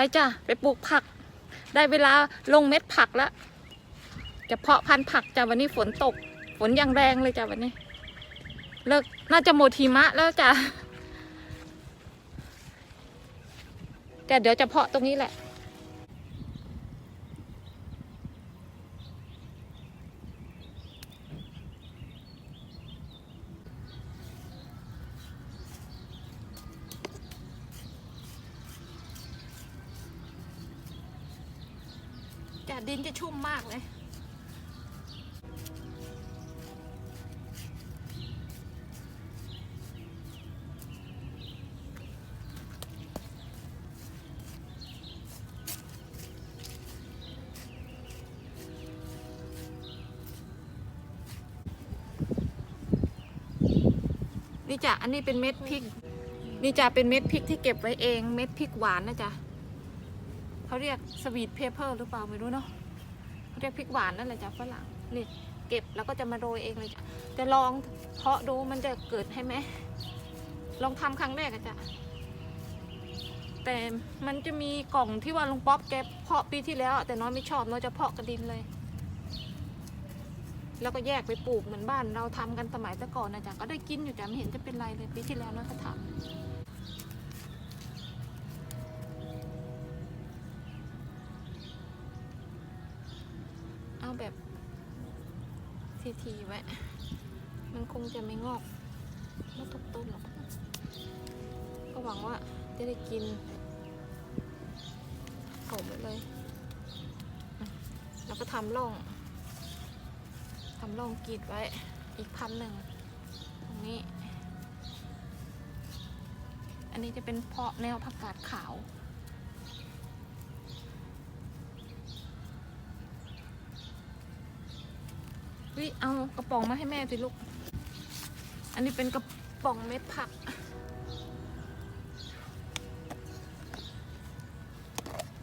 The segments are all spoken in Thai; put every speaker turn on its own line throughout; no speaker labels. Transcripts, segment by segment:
ไปจ้ะไปปลูกผัก ได้เวลาลงเม็ดผักแล้วจะเพาะพันธุ์ผักจ้ะวันนี้ฝนตก ฝนอย่างแรงเลยจ้ะวันนี้ เลิกน่าจะหมดทีมะแล้วจ้ะแต่เดี๋ยวจะเพาะตรงนี้แหละจ้ะ นี่จ้ะอันนี้เป็นเม็ดพริก นี่จ้ะเป็นเม็ดพริกที่เก็บไว้เองเม็ดพริกหวานนะจ๊ะเขาเรียกสวีทเพเปอร์หรือเปล่าไม่รู้เนาะเขาเรียกพริกหวานนั่นแหละจ้ะฝรั่งนี่เก็บแล้วก็จะมาโรยเองเลยจ้ะจะลองเพาะดูมันจะเกิดให้ไหมลองทำครั้งแรกอะจ้ะแต่มันจะมีกล่องที่ว่าลุงป๊อปแกเพาะปีที่แล้ว แต่น้อยไม่ชอบน้อยจะเพาะกระดินเลย แล้วก็แยกไปปลูกเหมือนบ้านเราทำกันสมัยแต่ก่อนนะจ๊ะก็ได้กินอยู่จ้ะไม่เห็นจะเป็นไรเลยปีที่แล้วน้อยก็ทำเอาแบบทีๆไว้มันคงจะไม่งอกไม่ทุกต้นหรอกก็หวังว่าจะได้กินผมไว้เลย แล้วก็ทำร่องำรองกีดไว้อีกพันหนึ่งตรงนี้ อันนี้จะเป็นเพาะแนวผักกาดขาวเฮ้ยเอากระป๋องมาให้แม่สิลูก อันนี้เป็นกระป๋องเม็ดผัก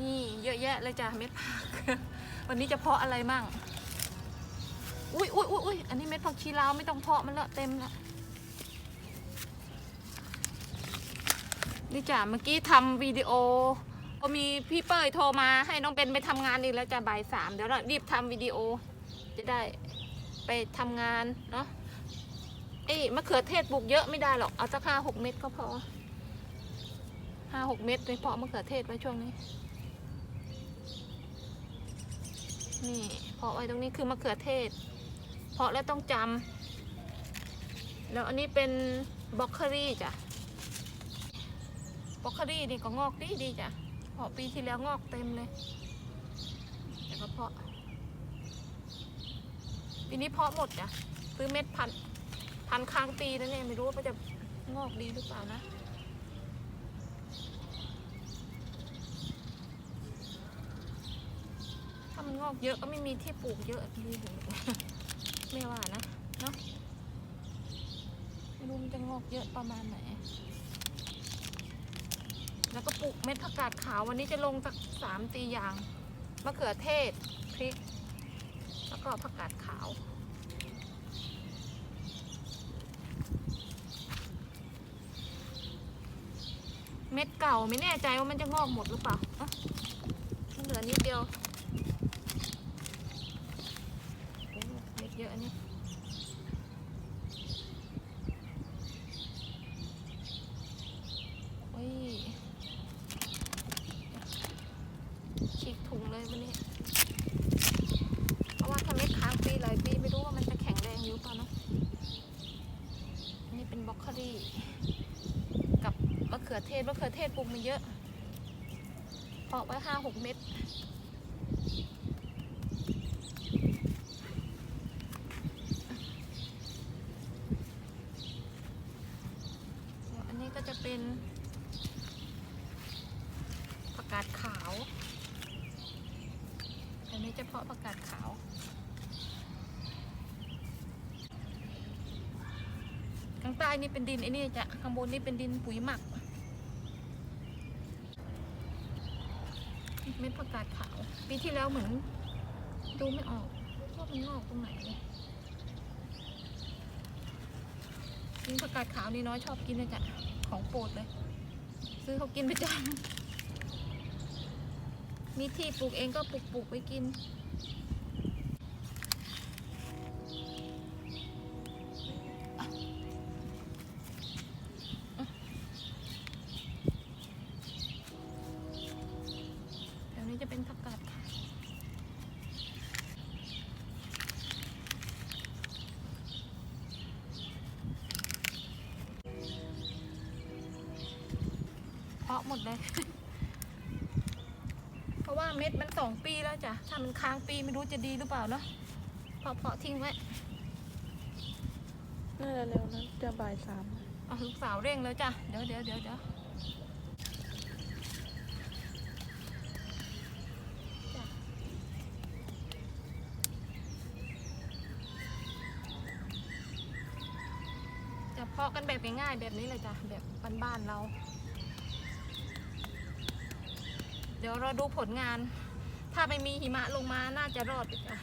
นี่เยอะแยะเลยจ้ะเม็ดผัก วันนี้จะเพาะอะไรมั่ง อุ้ยอุ้ยอุ้ยอุ้ยอันนี้เม็ดผักชีลาวไม่ต้องเพาะมันละเต็มละนี่จ้ะเมื่อกี้ทำวิดีโอก็มีพี่เป้ยโทรมาให้น้องเบนไปทำงานอีกแล้วจ้ะบ่ายสามเดี๋ยวเรารีบทำวิดีโอ จะได้ไปทำงานเนาะเอ้มะเขือเทศปลูกเยอะไม่ได้หรอกเอาสักห้าหกเม็ดก็พอห้าหกเม็ดเลยเพาะมะเขือเทศไว้ช่วงนี้ นี่เพาะไว้ตรงนี้คือมะเขือเทศ เพาะแล้วต้องจำแล้วอันนี้เป็นบล็อกเคอรี่จ้ะบล็อกเคอรี่นี่ก็งอกดีดีจ้ะเพาะปีที่แล้วงอกเต็มเลยแต่ก็เพาะปีนี้เพาะหมดจ้ะซื้อเม็ดพันพันค้างปีนั่นเองไม่รู้ว่ามันจะงอกดีหรือเปล่านะถ้ามันงอกเยอะก็ไม่มีที่ปลูกเยอะดีเลย ไม่ว่านะเนาะไม่รู้มันจะงอกเยอะประมาณไหน แล้วก็ปลูกเม็ดผักกาดขาววันนี้จะลงสักสามตีอย่างมะเขือเทศพริก แล้วก็ผักกาดขาวเม็ดเก่าไม่แน่ใจว่ามันจะงอกหมดหรือเปล่ามันเหลือนิดเดียวโอ้เม็ดเยอะอันนี้โอ้ยฉีกถุงเลยวันนี้ เพราะว่าถ้าเม็ดค้างปีหลายปีไม่รู้ว่ามันจะแข็งแรงอยู่เปล่าเนาะอันนี่เป็นบล็อกโคลี่กับ มะเขือเทศมะเขือเทศปลูกมันเยอะเพาไว้ห้าหกเม็ดอันนี้ก็จะเป็นผักกาดขาว อันนี้จะเพาะผักกาดขาวข้างใต้นี่เป็นดินไอ้นี่จะข้างบนนี่เป็นดินปุ๋ยหมัก เม็ดผักกาดขาว ปีที่แล้วเหมือนดูไม่ออกว่ามันงอกตรงไหนเลยนี่ผักกาดขาวนี่น้อยชอบกินเลยจ้ะของโปรดเลย ซื้อเขากินประจำมีที่ปลูกเองก็ปลูกปลูกไปกินะหมดเลย เพราะว่าเม็ดมันสองปีแล้วจ้ะ ถ้ามันค้างปีไม่รู้จะดีหรือเปล่าเนาะเพาะเพาะทิ้งไว้
น่าจะเร็วนะจะบ่ายสาม
เอาลูกสาวเร่งแล้วจ้ะ เดี๋ยวเดี๋ยวเดี๋ยวเดี๋ยวจ้ะจะเพาะกันแบบง่ายๆแบบนี้เลยจ้ะแบบบ้านๆเรา เดี๋ยวเราดูผลงาน ถ้าไม่มีหิมะลงมาน่าจะรอดจ้ะ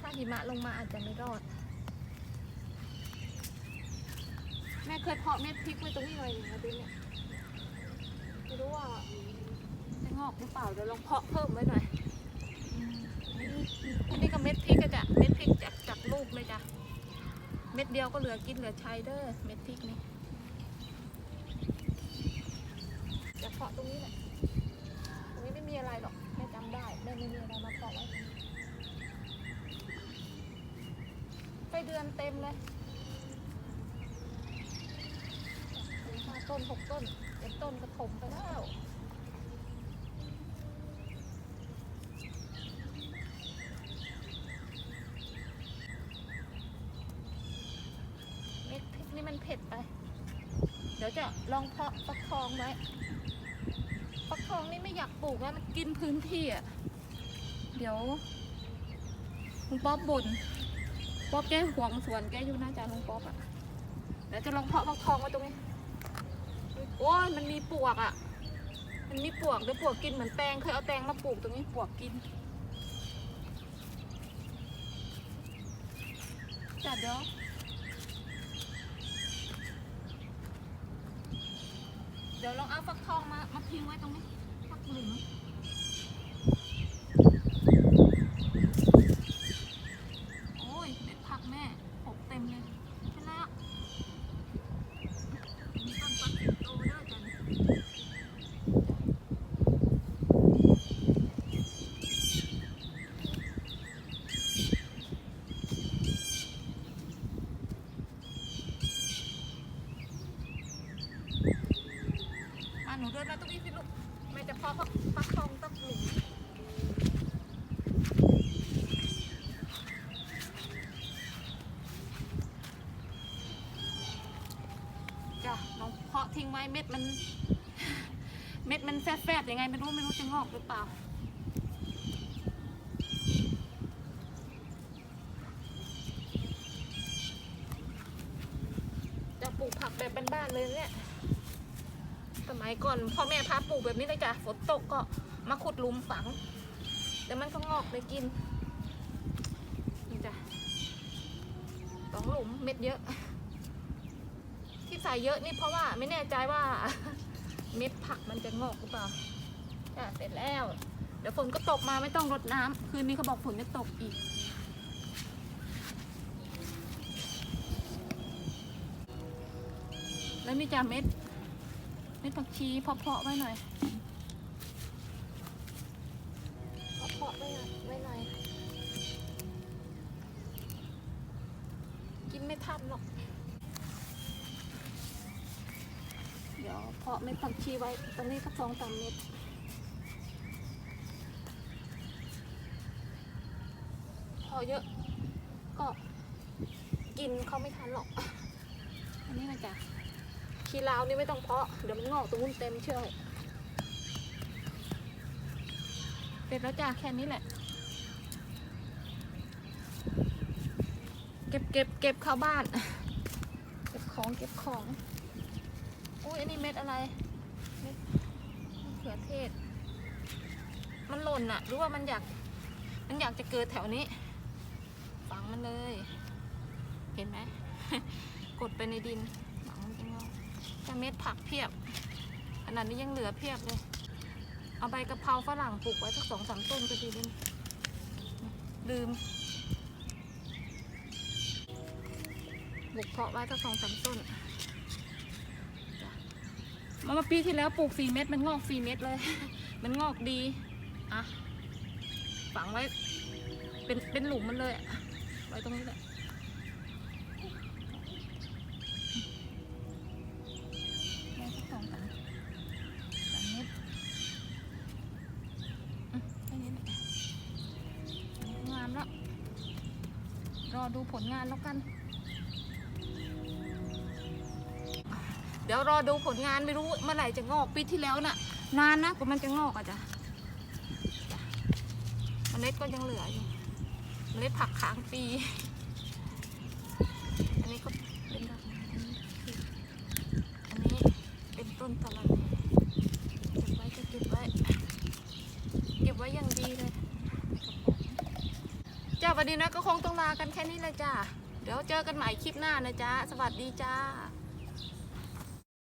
ถ้าหิมะลงมาอาจจะไม่รอด แม่เคยเพาะเม็ดพริกไว้ตรงนี้หน่อยหนึงนะติ๊เนี่ยไม่รู้ว่าจะงอกหรือเปล่าเดี๋ยวลองเพาะเพิ่มไว้หน่อยอันนี้ก็เม็ดพริกอะจ้ะเม็ดพริกจากจากลูกเลยจ้ะเม็ดเดียวก็เหลือกินเหลือใช้เด้อเม็ดพริกนี่จะเพาะตรงนี้แหละ อะไรหรอกแม่จำได้แม่ไม่มีอะไรมาเพาะไว้ไปเดือนเต็มเลยห้าต้นหกต้นเจ็ดต้นกระถมไปแล้วเม็ดพริกนี่มันเผ็ดไป เดี๋ยวจะลองเพาะฟักทองไว้ ทองนี่ไม่อยากปลูกแล้วมันกินพื้นที่อะ เดี๋ยวลุงป๊อบบ่นป๊อบแกห่วงสวนแกอยู่นะจ๊ะลุงป๊อบอะเดี๋ยวจะลองเพาะฟักทองไว้ตรงนี้ โอ้ยมันมีปวกอะ มันมีปวกเดี๋ยวปวกกินเหมือนแตงเคยเอาแตงมาปลูกตรงนี้ปวกกินจัดเดี๋ยวเดี๋ยวลองเอาฟักทองมามาทิ้งไว้ตรงนี้ โอ้ยเด็ดผักแม่หกเต็มเลยไปแล้วมีต้นปักสิงโตด้อจันอะหนูเดินมาตรงนี้สิลูก แม่จะพอพักฟักทองตักหลุมจ้ะลองเพาะทิ้งไว้เม็ดมัน เม็ดมันแฟบๆยังไงไม่รู้ไม่รู้จะงอกหรือเปล่าจะปลูกผักแบบบ้านๆเลยเนี่ย สมัยก่อนพ่อแม่พาปลูกแบบนี้เลยจ้ะฝนตกก็มาขุดหลุมฝังเดี๋ยวมันก็งอกไปกิน นี่จ้ะสองหลุมเม็ดเยอะ ที่ใส่เยอะนี่เพราะว่าไม่แน่ใจว่า เม็ดผักมันจะงอกหรือเปล่าจ้ะเสร็จแล้ว เดี๋ยวฝนก็ตกมาไม่ต้องรดน้ำคืนนี้เขาบอกฝนจะตกอีกแล้วนี่จ้ะเม็ด เม็ดผักชีเพาะๆไว้หน่อยเพาะๆไว้หน่อยไว้หน่อย กินไม่ทันหรอก เดี๋ยวเพาะเม็ดผักชีไว้ตรงนี้ก็สองสามเม็ดพอเยอะ ก็กินเขาไม่ทันหรอก อันนี้นะจ๊ะ ชีลาวนี่ไม่ต้องเพาะเดี๋ยวมันงอกตรงนู้นเต็มเชื่อเสร็จแล้วจ้ะแค่นี้แหละ เก็บเก็บเก็บเข้าบ้าน เก็บของเก็บของอุ้ยอันนี้เม็ดอะไรเม็ดมะเขือเทศ มันหล่นอะรือว่ามันอยาก มันอยากจะเกิดแถวนี้ฝังมันเลย เห็นไหมกดไปในดินฝังมันจะงอกแต่ เม็ดผักเพียบ ขนาดนี้ยังเหลือเพียบเลย เอาใบกะเพราฝรั่งปลูกไว้สักสองสามต้นก็ดีเลยลืมบุกเพาะไว้สักสองสามต้นจ้ะมามาปีที่แล้วปลูกสี่เม็ดมันงอกสี่เม็ดเลย มันงอกดีอะฝังไว้เป็นเป็นหลุมมันเลยไว้ตรงนี้แหละได้สักสองสามสามเม็ด อืมแค่นี้แหละงามแล้ว รอ ดูผลงานแล้วกัน เดี๋ยวรอดูผลงานไม่รู้เมื่อไหร่จะงอกปีที่แล้วน่ะ นานนะกว่ามันจะงอกอะจ้ะจ้ะเมล็ดก็ยังเหลืออยู่เมล็ดผักค้างปี อันนี้ก็เป็นแบบอันนี้เป็นต้นตะลันเก็บไว้ก็เก็บไว้ เก็บไว้อย่างดีเลยจ้าวั นนี้นะก็คงต้องลากันแค่นี้เลยจ้าเดี๋ยวเจอกันใหม่คลิปหน้านะจ๊ะสวัสดีจ้า